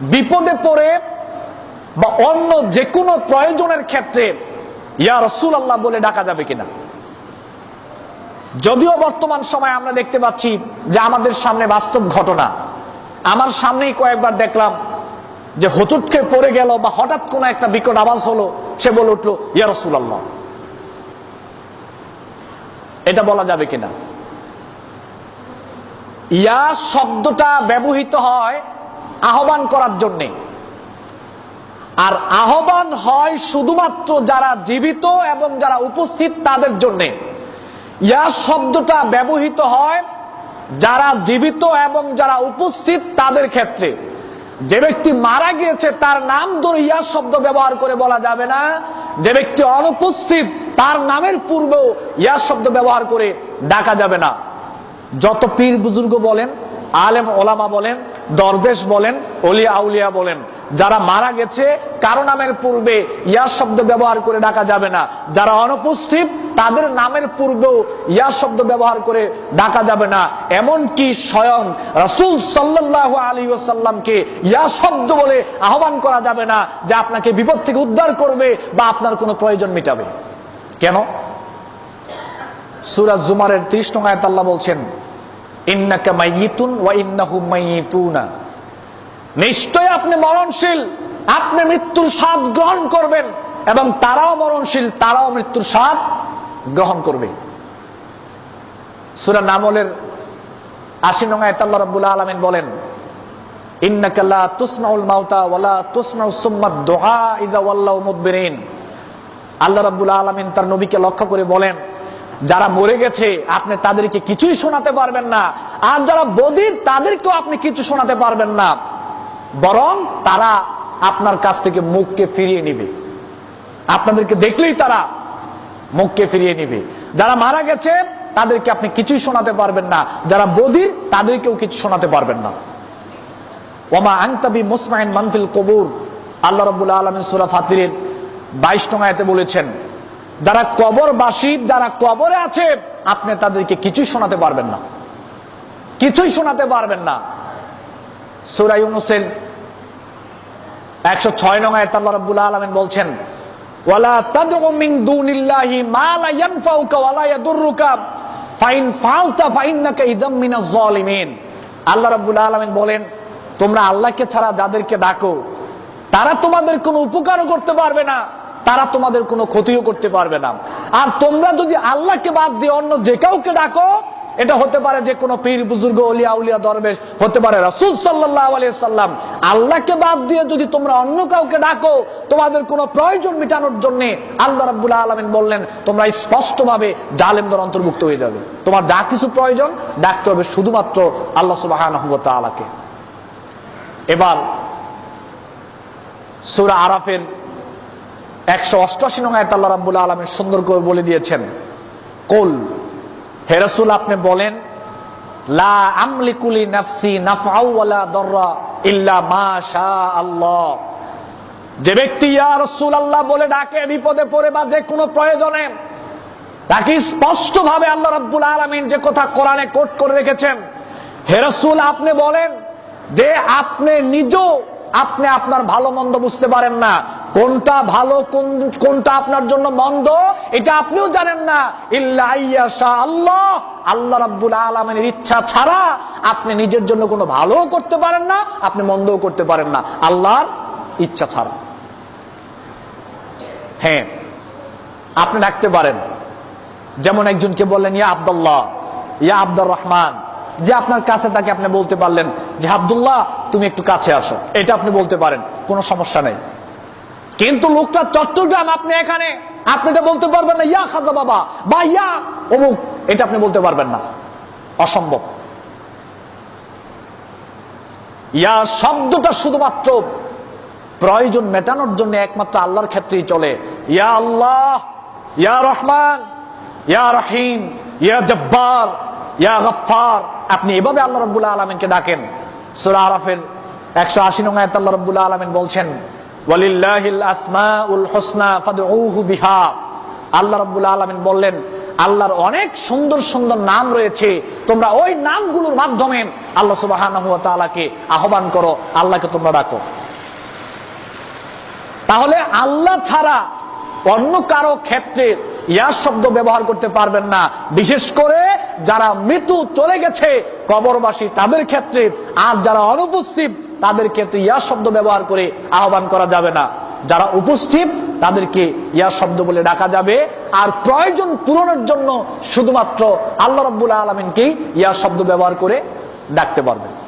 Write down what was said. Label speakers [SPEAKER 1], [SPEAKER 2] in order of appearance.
[SPEAKER 1] বিপদে পড়ে বা অন্য যে কোনো প্রয়োজনের ক্ষেত্রে ইয়া রসুল আল্লাহ বলে ডাকা যাবে কিনা? যদিও বর্তমান সময় আমরা দেখতে পাচ্ছি যে আমাদের সামনে বাস্তব ঘটনা। আমার সামনেই কয়েকবার দেখলাম যে হতুটকে পড়ে গেল বা হঠাৎ কোনো একটা বিকট আওয়াজ হলো, সে বলে উঠল, ইয়া রসুল আল্লাহ এটা বলা যাবে কিনা? ইয়া শব্দটা ব্যবহৃত হয় আহ্বান করার জন্যে। আর আহ্বান হয় শুধুমাত্র যারা জীবিত এবং যারা উপস্থিত তাদের জন্যে। ইয়া শব্দটা ব্যবহৃত হয় যারা জীবিত এবং যারা উপস্থিত তাদের ক্ষেত্রে। যে ব্যক্তি মারা গিয়েছে তার নাম ধরে ইয়া শব্দ ব্যবহার করে বলা যাবে না। যে ব্যক্তি অনুপস্থিত তার নামের পূর্বেও ইয়া শব্দ ব্যবহার করে ডাকা যাবে না। যত পীর বুজুর্গ বলেন, আলেম ওলামা বলেন দরবেশ বলেন অলিয়া আউলিয়া বলেন, যারা মারা গেছে, কারও নামের পূর্বে ইয়া শব্দ ব্যবহার করে ডাকা যাবে না। যারা অনুপস্থিত, তাদের নামের পূর্বেও ইয়া শব্দ ব্যবহার করে ডাকা যাবে না। এমন কি স্বয়ং রাসূল সাল্লাল্লাহু আলী ওসাল্লামকে ইয়া শব্দ বলে আহ্বান করা যাবে না যে আপনাকে বিপদ থেকে উদ্ধার করবে বা আপনার কোনো প্রয়োজন মিটাবে। কেন? সুরাজ জুমারের ত্রিশ নঙ্গায় আল্লাহ বলছেন নিশ্চয় আপনি মরণশীল, আপনি মৃত্যুর স্বাদ গ্রহণ করবেন এবং তারাও মরণশীল, তারাও মৃত্যুর স্বাদ গ্রহণ করবে। সুরা নামলের আশি নঙ্গায় আল্লাহ রাব্বুল আলামিন বলেন, ইন্নাকা লা আল্লাহ রাব্বুল আলামিন তার নবীকে লক্ষ্য করে বলেন যারা মরে গেছে, আপনি তাদেরকে কিছুই শোনাতে পারবেন না। আর যারা বদির তাদেরকেও আপনি কিছু শোনাতে পারবেন না। বরং তারা আপনার কাছ থেকে মুখকে ফিরিয়ে নিবে। আপনাদেরকে দেখলেই তারা মুখকে ফিরিয়ে নিবে। যারা মারা গেছে, তাদেরকে আপনি কিছুই শোনাতে পারবেন না। যারা বদির তাদেরকেও কিছু শোনাতে পারবেন না। ওমা আংতাবি মুসমাইন মানফিল কবুর। আল্লাহ রব্বুল আলমিন সুরা ফাতিরের বাইশ টঙ্গায়তে বলেছেন যারা কবরবাসী, যারা কবরে আছে, আপনি তাদেরকে কিছুই শোনাতে পারবেন না। কিছুই শোনাতে পারবেন না। সুরা ইউনুসের একশো ছয় নয় আল্লাহ আলামিন বলছেন, ওয়ালা মা ফাইন ফালতা মিনাজ আল্লাহ আলামিন বলেন, তোমরা আল্লাহকে ছাড়া যাদেরকে ডাকো, তারা তোমাদের কোনো উপকারও করতে পারবে না। তারা তোমাদের কোনো ক্ষতিও করতে পারবে না। আর তোমরা যদি আল্লাহকে বাদ দিয়ে অন্য যে কাউকে ডাকো, এটা হতে পারে যে কোনো পীর, বুজুর্গ, অলিয়া উলিয়া দরবেশ, হতে পারে রাসুল সাল্লাহ সাল্লাম। আল্লাহকে বাদ দিয়ে যদি তোমরা অন্য কাউকে ডাকো, তোমাদের কোনো প্রয়োজন মেটানোর জন্য আল্লাহ রাব্বুল আলমিন বললেন, তোমরা স্পষ্টভাবে জালেমদের অন্তর্ভুক্ত হয়ে যাবে। তোমার যা কিছু প্রয়োজন, ডাকতে হবে শুধুমাত্র আল্লাহ সুবাহ আলাকে এবার সুরা আরাফের একশো অষ্টআশি নং আয়াত আল্লাহ রাব্বুল আলমের সুন্দর করে বলে দিয়েছেন, কোল হেরসুল আপনি বলেন, লা আমলিকুলি নাফসি নাফআওয়ালা দররা ইল্লা মা আল্লাহ যে ব্যক্তি, ইয়া আল্লাহ বলে ডাকে, বিপদে পড়ে বা যে কোনো প্রয়োজনে। তাকে স্পষ্ট ভাবে আল্লাহ রাব্বুল আলামিন যে কথা কোরআনে কোট করে রেখেছেন, হে রাসূল, আপনি বলেন যে আপনি নিজেও আপনি আপনার ভালো মন্দ বুঝতে পারেন না। কোনটা ভালো, কোন, কোনটা আপনার জন্য মন্দ, এটা আপনিও জানেন না। আল্লাহ আল্লাহ রাব্বুল আলামিনের ইচ্ছা ছাড়া আপনি নিজের জন্য কোনো ভালো করতে পারেন না, আপনি মন্দও করতে পারেন না। আল্লাহর ইচ্ছা ছাড়া। হ্যাঁ আপনি ডাকতে পারেন। যেমন একজনকে বললেন, ইয়া আব্দুল্লাহ, ইয়া আব্দুর রহমান। যে আপনার কাছে তাকে আপনি বলতে পারলেন যে, আব্দুল্লাহ তুমি একটু কাছে আসো। এটা আপনি বলতে পারেন, কোনো সমস্যা নেই। কিন্তু লোকটা চট্টগ্রাম, আপনি এখানে, আপনি এটা বলতে পারবেন না, ইয়া খাজা বাবা বা ইয়া অমুক এটা আপনি বলতে পারবেন না। অসম্ভব। ইয়া শব্দটা শুধুমাত্র প্রয়োজন মেটানোর জন্য একমাত্র আল্লাহর ক্ষেত্রেই চলে। ইয়া আল্লাহ, ইয়া রহমান, ইয়া রহিম, ইয়া জব্বার, ইয়া গফার আপনি এভাবে আল্লাহ রব্বুল্লাহ আলমিনকে ডাকেন। সুরা আরাফের একশো আশি নং আলমিন বলছেন, ওয়ালিল্লাহিল আসমাউল হুসনা ফাদউহু বিহা। আল্লাহ রব্বুল বললেন, আল্লাহর অনেক সুন্দর সুন্দর নাম রয়েছে। তোমরা ওই নামগুলোর মাধ্যমে আল্লাহ সুবাহ আহ্বান করো, আল্লাহকে তোমরা ডাকো। তাহলে আল্লাহ ছাড়া অন্য কারও ক্ষেত্রে ইয়ার শব্দ ব্যবহার করতে পারবেন না। বিশেষ করে যারা মৃত্যু চলে গেছে কবরবাসী তাদের ক্ষেত্রে, আর যারা অনুপস্থিত, তাদের ক্ষেত্রে ইয়া শব্দ ব্যবহার করে আহ্বান করা যাবে না। যারা উপস্থিত, তাদেরকে ইয়া শব্দ বলে ডাকা যাবে। আর প্রয়োজন পূরণের জন্য শুধুমাত্র আল্লাহ রব্বুল আলমিনকেই ইয়া শব্দ ব্যবহার করে ডাকতে পারবেন।